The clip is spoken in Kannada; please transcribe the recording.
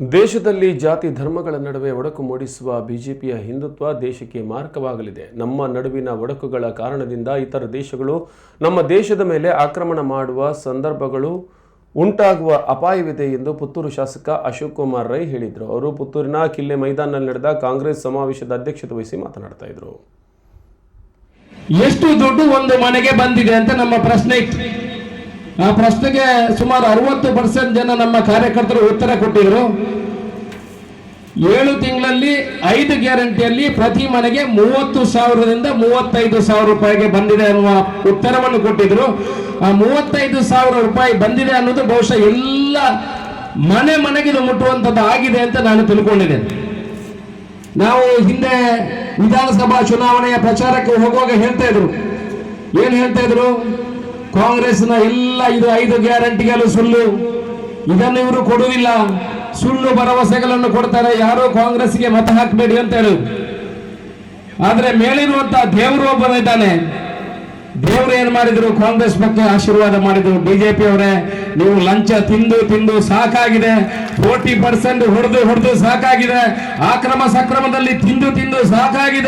ದೇಶದಲ್ಲಿ ಜಾತಿ ಧರ್ಮಗಳ ನಡುವೆ ಒಡಕು ಮೂಡಿಸುವ ಬಿಜೆಪಿಯ ಹಿಂದುತ್ವ ದೇಶಕ್ಕೆ ಮಾರಕವಾಗಲಿದೆ. ನಮ್ಮ ನಡುವಿನ ಒಡಕುಗಳ ಕಾರಣದಿಂದ ಇತರ ದೇಶಗಳು ನಮ್ಮ ದೇಶದ ಮೇಲೆ ಆಕ್ರಮಣ ಮಾಡುವ ಸಂದರ್ಭಗಳು ಉಂಟಾಗುವ ಅಪಾಯವಿದೆ ಎಂದು ಪುತ್ತೂರು ಶಾಸಕ ಅಶೋಕ್ ಕುಮಾರ್ ರೈ ಹೇಳಿದರು. ಅವರು ಪುತ್ತೂರಿನ ಕಿಲ್ಲೆ ಮೈದಾನಲ್ಲಿ ನಡೆದ ಕಾಂಗ್ರೆಸ್ ಸಮಾವೇಶದ ಅಧ್ಯಕ್ಷತೆ ವಹಿಸಿ ಮಾತನಾಡ್ತಾ ಇದ್ರು. ಎಷ್ಟು ದುಡ್ಡು ಒಂದು ಮನೆಗೆ ಬಂದಿದೆ ಅಂತ ನಮ್ಮ ಪ್ರಶ್ನೆ ಆ ಪ್ರಶ್ನೆಗೆ ಸುಮಾರು ಅರವತ್ತು ಪರ್ಸೆಂಟ್ ಜನ ನಮ್ಮ ಕಾರ್ಯಕರ್ತರು ಉತ್ತರ ಕೊಟ್ಟಿದ್ರು. ಏಳು ತಿಂಗಳಲ್ಲಿ ಐದು ಗ್ಯಾರಂಟಿಯಲ್ಲಿ ಪ್ರತಿ ಮನೆಗೆ ಮೂವತ್ತು ಸಾವಿರದಿಂದ ಮೂವತ್ತೈದು ಸಾವಿರ ರೂಪಾಯಿಗೆ ಬಂದಿದೆ ಅನ್ನುವ ಉತ್ತರವನ್ನು ಕೊಟ್ಟಿದ್ರು. ಆ ಮೂವತ್ತೈದು ಸಾವಿರ ರೂಪಾಯಿ ಬಂದಿದೆ ಅನ್ನೋದು ಬಹುಶಃ ಎಲ್ಲ ಮನೆ ಮನೆಗೆ ಮುಟ್ಟುವಂಥದ್ದು ಆಗಿದೆ ಅಂತ ನಾನು ತಿಳ್ಕೊಂಡಿದ್ದೇನೆ. ನಾವು ಹಿಂದೆ ವಿಧಾನಸಭಾ ಚುನಾವಣೆಯ ಪ್ರಚಾರಕ್ಕೆ ಹೋಗುವಾಗ ಹೇಳ್ತಾ ಇದ್ರು. ಏನ್ ಹೇಳ್ತಾ ಇದ್ರು? ಕಾಂಗ್ರೆಸ್ನ ಎಲ್ಲ ಇದು ಐದು ಗ್ಯಾರಂಟಿಗಳು ಸುಳ್ಳು. ಇದನ್ನು ಇವರು ಕೊಡುವುದಿಲ್ಲ. ಸುಳ್ಳು ಭರವಸೆಗಳನ್ನು ಕೊಡ್ತಾರೆ. ಯಾರು ಕಾಂಗ್ರೆಸ್ಗೆ ಮತ ಹಾಕಬೇಡಿ ಅಂತ ಹೇಳು. ಆದ್ರೆ ಮೇಲಿರುವಂತಹ ದೇವರು ಒಬ್ಬನಿದ್ದಾನೆ. ದೇವರು ಏನ್ ಮಾಡಿದ್ರು? ಕಾಂಗ್ರೆಸ್ ಬಗ್ಗೆ ಆಶೀರ್ವಾದ ಮಾಡಿದ್ರು. ಬಿಜೆಪಿ ಅವರೇ, ನೀವು ಲಂಚ ತಿಂದು ತಿಂದು ಸಾಕಾಗಿದೆ. ಫೋರ್ಟಿ ಪರ್ಸೆಂಟ್ ಹೊಡೆದು ಹೊಡೆದು ಸಾಕಾಗಿದೆ. ಆಕ್ರಮ ಸಕ್ರಮದಲ್ಲಿ ತಿಂದು ತಿಂದು ಸಾಕಾಗಿದೆ.